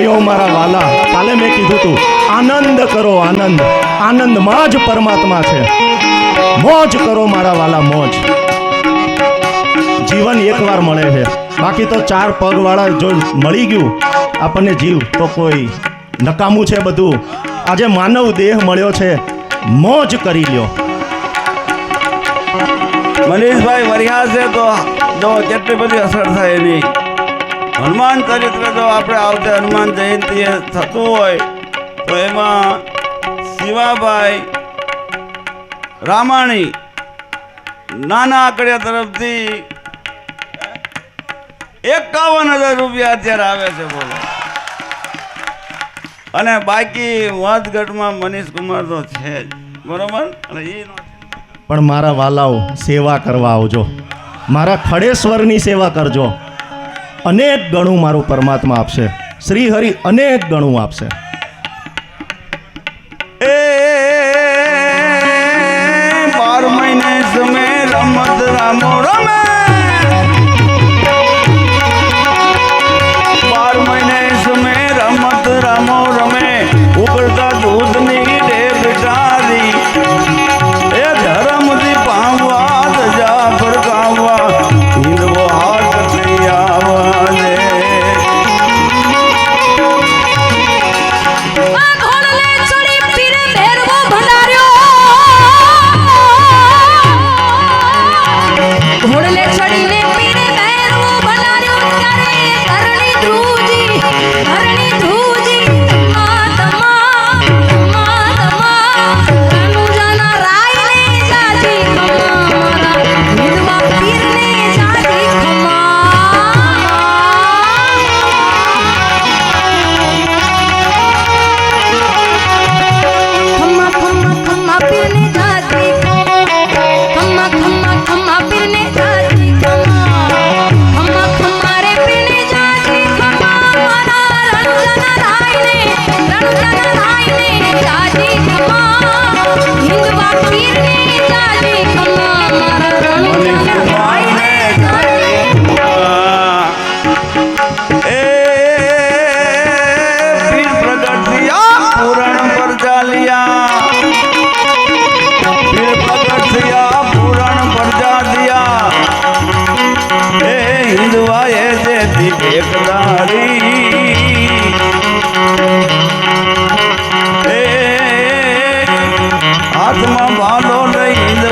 રહ્યો મારા વાલા કાલે મેં કીધું તું, આનંદ કરો આનંદ. આનંદમાં જ પરમાત્મા છે. મોજ કરો મારા વાલા મોજ. જીવન એકવાર મળે છે. બાકી તો ચાર પગવાળા જો મળી ગયું, આપણને જીવ તો કોઈ નકામું છે બધું. આજે માનવ દેહ મળ્યો છે. મોજ કરી લ્યો. મનીષભાઈ વરિયા છે તો જો કેટલી બધી અસર થાય એની. હનુમાન ચરિત્ર જો આપણે આવતે હનુમાન જયંતિએ થતું હોય, તો એમાં શિવાભાઈ રામાણી નાના આંકડિયા તરફથી એકાવન હજાર રૂપિયા અત્યારે આવે છે બોલો. અને બાકી વાદગઢમાં મનીષ કુમાર તો છે જ, બરોબર? અને એ પણ મારા વાલાઓ, સેવા કરવા આવજો. મારા ખડેશ્વરની સેવા કરજો. અનેક ગણું મારું પરમાત્મા આપશે. શ્રી હરિ અનેક ગણું આપશે. એ બાર મહિને રમત રામો રમે. જેથી એકદારી એ હાથમાં ભાલો લઈ